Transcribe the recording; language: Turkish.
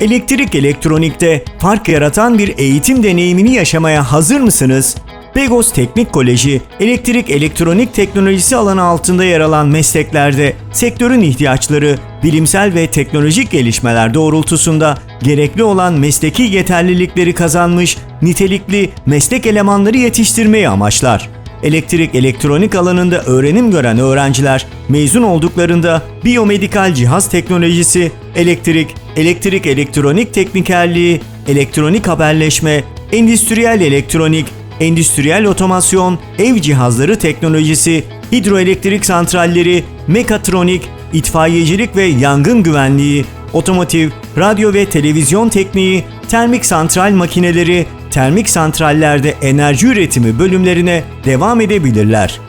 Elektrik elektronikte fark yaratan bir eğitim deneyimini yaşamaya hazır mısınız? Begos Teknik Koleji, elektrik elektronik teknolojisi alanı altında yer alan mesleklerde sektörün ihtiyaçları, bilimsel ve teknolojik gelişmeler doğrultusunda gerekli olan mesleki yeterlilikleri kazanmış, nitelikli meslek elemanları yetiştirmeyi amaçlar. Elektrik elektronik alanında öğrenim gören öğrenciler mezun olduklarında biyomedikal cihaz teknolojisi, elektrik, elektrik elektronik teknikerliği, elektronik haberleşme, endüstriyel elektronik, endüstriyel otomasyon, ev cihazları teknolojisi, hidroelektrik santralleri, mekatronik, itfaiyecilik ve yangın güvenliği, otomotiv, radyo ve televizyon tekniği, termik santral makineleri, termik santrallerde enerji üretimi bölümlerine devam edebilirler.